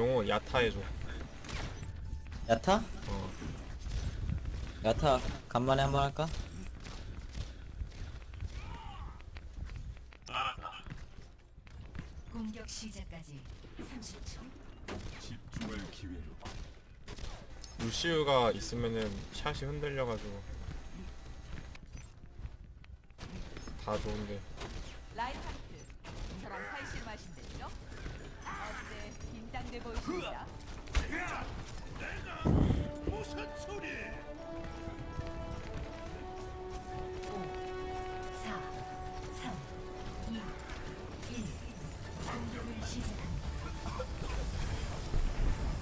영호 야타 해줘 야타? 어 야타 간만에 한번 할까? 공격 시작까지 30초. 집중할 기회로 루시우가 있으면은 샷이 흔들려가지고 다 좋은데 라인하르트 긴장돼 보이십니다. 무슨 소리 4, 3, 2, 1. 공격을 시작합니다.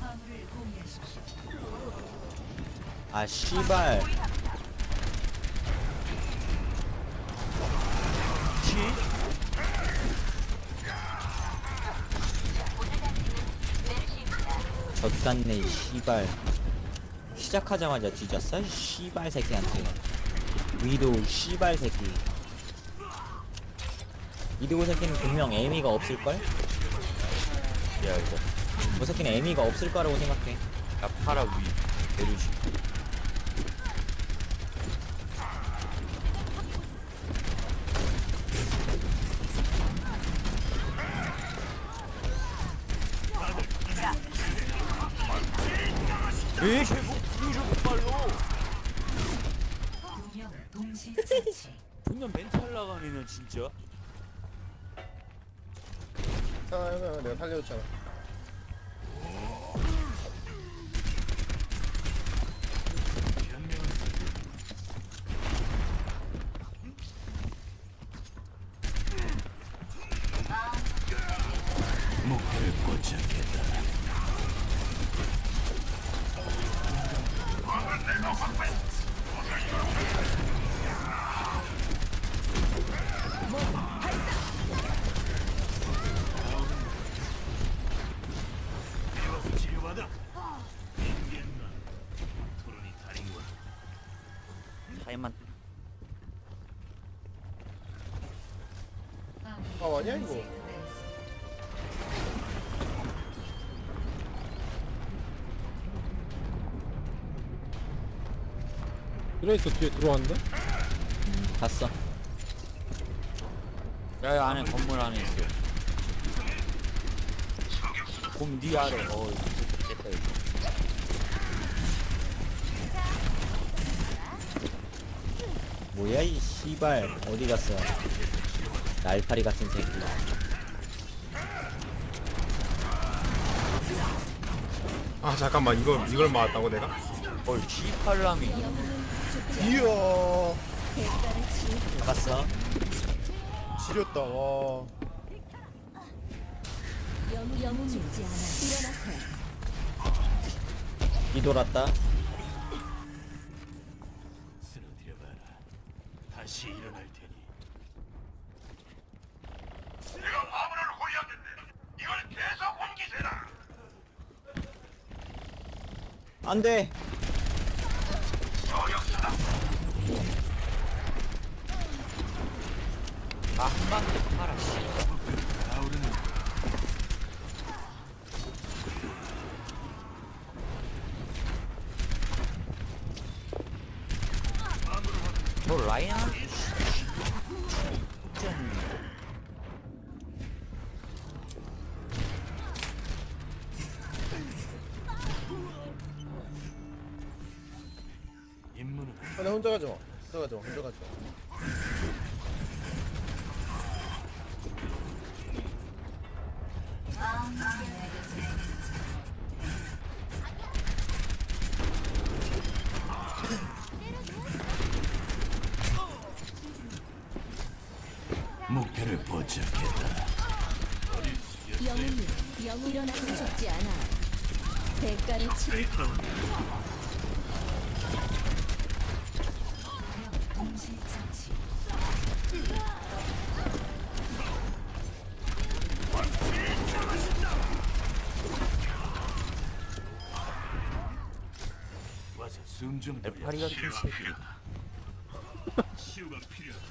화물을 공유하십시오. 아 씨발 젖같네 이 씨발. 시작하자마자 뒤졌어? 이 씨발 새끼한테. 위도우 씨발 새끼. 위도우 새끼는 분명 애미가 없을걸? 야 이거. 저 새끼는 애미가 없을 거라고 생각해. 야 파라 위. 내려주시 처치. 분명 멘탈 나가네는 진짜 자, 형, 내가 살려줬잖아. 목표를 포착했다 타임만 아, 아니야, 이거. 트레이서 뒤에 들어왔는데? 봤어. 야야 안에 건물 안에 있어. 곰니 아래. 어 이거 깼다 이거. 뭐야 이 씨발. 어디 갔어? 날파리 같은 새끼. 아 잠깐만. 이걸 이걸 맞았다고 내가? 헐 G8람이 이야, 봤어 지렸다, 와. 영웅 영웅 죽지 않아. 일어나세요. 뒤돌았다 쓰러뜨려봐라 다시 일어날 테니 안돼 한 임무는 아, 나 혼자 가지 마. 가지 마. 목표를 포착했다 영웅이 영웅 일어나서 죽지 않아. 대가를 치를 대파리 같은 새끼. 치유가 필요하다.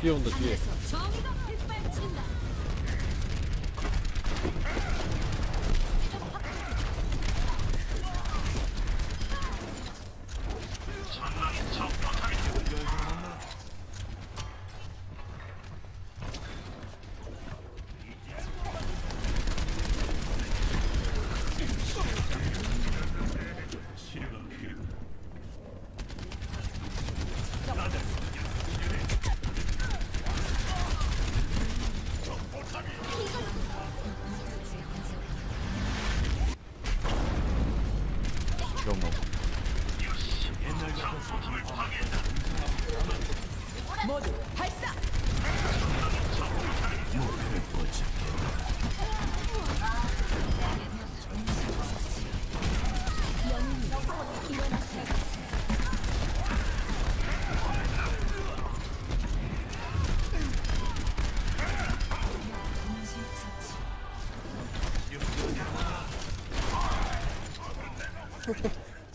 뛰어온다 뒤에. 정의가 발친다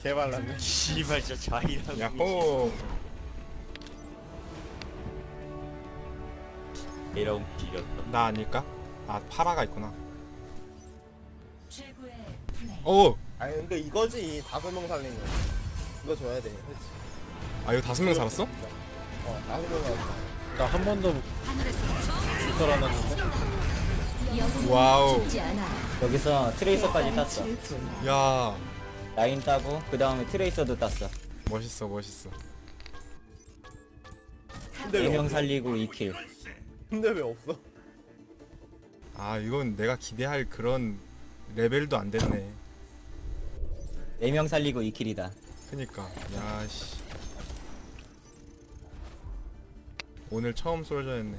개발랐네. 씨발 진짜 자이라고. 야호 이런 길었다. 나 아닐까? 아 파라가 있구나. 오! 아니 근데 이거지 다섯 명 살리는 거. 이거 줘야 돼. 그렇지. 아 이거 다섯 명 살았어? 어 다섯 명 살았어. 나 한 번도 못 살아났는데 와우. 여기서 트레이서까지 땄어. 야 라인 따고 그 다음에 트레이서도 땄어. 멋있어 멋있어. 근데 왜 4명 없어? 살리고 2킬. 근데 왜 없어? 아 이건 내가 기대할 그런 레벨도 안 됐네. 4명 살리고 2킬이다. 그니까. 야씨. 오늘 처음 솔저였네